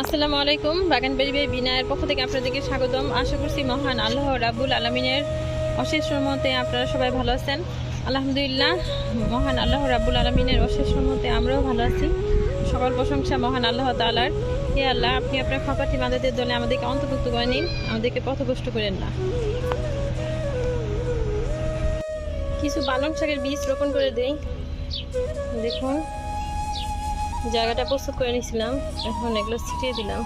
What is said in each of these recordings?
আসসালামু আলাইকুম, বাগান বেরিবে বিনায়ের পক্ষ থেকে আপনাদেরকে স্বাগতম। আশা করছি মহান আল্লাহ রাবুল আলমিনের অশেষ রহমতে আপনারা সবাই ভালো আছেন। আলহামদুলিল্লাহ, মহান আল্লাহ রাবুল আলমিনের অশেষ রহমতে আমরাও ভালো আছি। সকল প্রশংসা মহান আল্লাহ তালার হে আল্লাহ, আপনি আপনার খাপাটি মাদাদের দলে আমাদেরকে অন্তর্ভুক্ত করে নিন, আমাদেরকে পথভ্রষ্ট করেন না। কিছু পালং শাকের বীজ রোপণ করে দেই। দেখুন। জায়গাটা প্রস্তুত করে নিয়েছিলাম এখন এগুলো ছিটিয়ে দিলাম।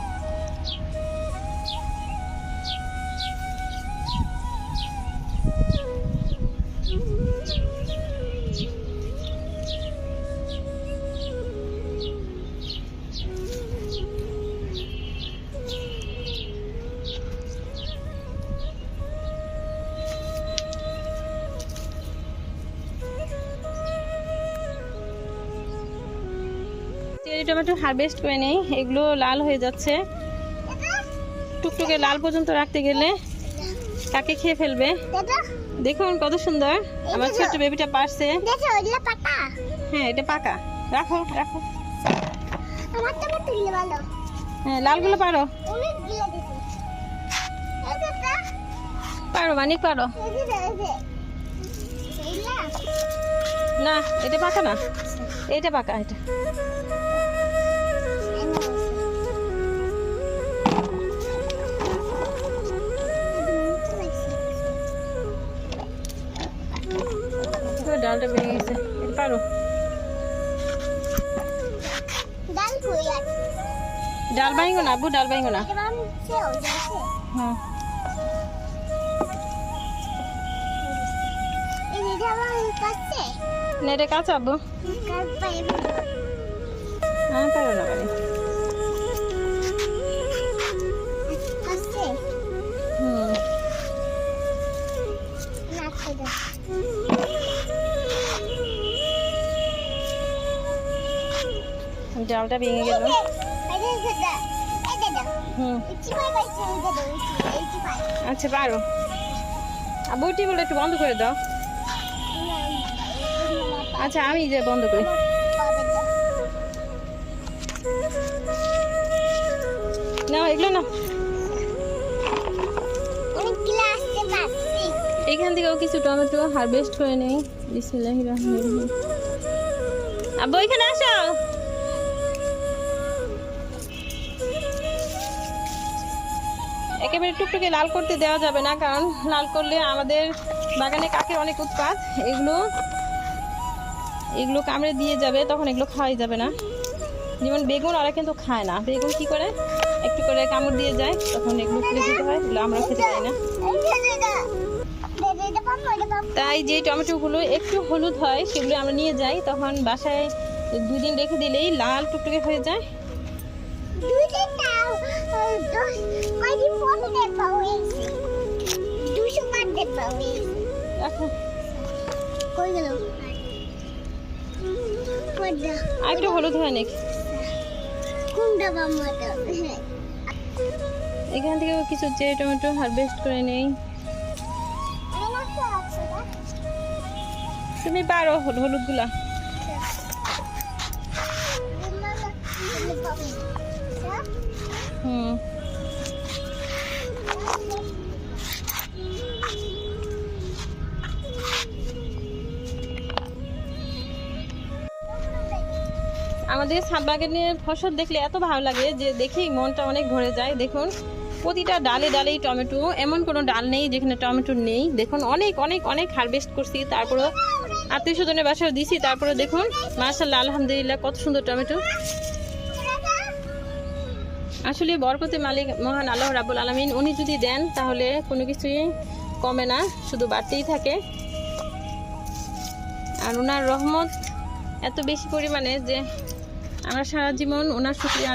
টমেটো হারভেস্ট করে নেই এগুলো লাল হয়ে যাচ্ছে। টুকটুকে লাল পর্যন্ত রাখতে গেলে কাকে খেয়ে ফেলবে। দেখুন কত সুন্দর আমার ছোট্ট বেবিটা পারছে। হ্যাঁ এটা পাকা। রাখো রাখো। হ্যাঁ লালগুলো পারো। পারো মানিক পারো। না এটা পাকা না। এটা পাকা এটা। ডালটা ভেঙে গেছে। পারো। ডাল ভাঙো না, আব্বু, ডাল ভাঙো না। হ্যাঁ। বাম কাছে পায়ে হ্যাঁ পারো না মানে। হুম। ইচ্ছি ইচ্ছি পাই আচ্ছা পারো। আব্বু বলে একটু বন্ধ করে দাও। আচ্ছা আমি যে বন্ধ করি। না এগুলো না এখান থেকেও কিছু টমেটো হারভেস্ট করে নেই। বিসমিল্লাহির রহমানির রহিম। আব্বু এখানে আসো। একেবারে টুকটুকে লাল করতে দেওয়া যাবে না, কারণ লাল করলে আমাদের বাগানে কাকের অনেক উৎপাত। এগুলো এগুলো কামড়ে দিয়ে যাবে, তখন এগুলো খাওয়াই যাবে না। যেমন বেগুন, ওরা কিন্তু খায় না। বেগুন কি করে? একটু করে কামড় দিয়ে যায়, তখন এগুলো ফেলে দিতে হয়, এগুলো আমরা খেতে পারি না। তাই যে টমেটোগুলো একটু হলুদ হয়, সেগুলো আমরা নিয়ে যাই, তখন বাসায় দুই দিন রেখে দিলেই লাল টুকটুকে হয়ে যায়। রাখো আর একটু হলুদ হয় নাকি? এখান থেকেও কিছু চেরি টমেটো হারভেস্ট করে নেই। তুমি পারো হল- হলুদগুলা। হুম আমাদের ছাদ বাগানের ফসল দেখলে এত ভালো লাগে যে দেখেই মনটা অনেক ভরে যায়। দেখুন, প্রতিটা ডালে ডালেই টমেটো, এমন কোনো ডাল নেই যেখানে টমেটো নেই। দেখুন, অনেক অনেক অনেক হারভেস্ট করছি, তারপরও আত্মীয় স্বজনের বাসায় দিছি তারপরে দেখুন মার্শাল্লাহ আলহামদুলিল্লাহ, কত সুন্দর টমেটো। আসলে বরকতে মালিক মহান আল্লাহ রাবুল আলমিন, উনি যদি দেন, তাহলে কোনো কিছুই কমে না, শুধু বাড়তেই থাকে। আর ওনার রহমত এত বেশি পরিমাণে যে আমরা সারা জীবন ওনার আদায়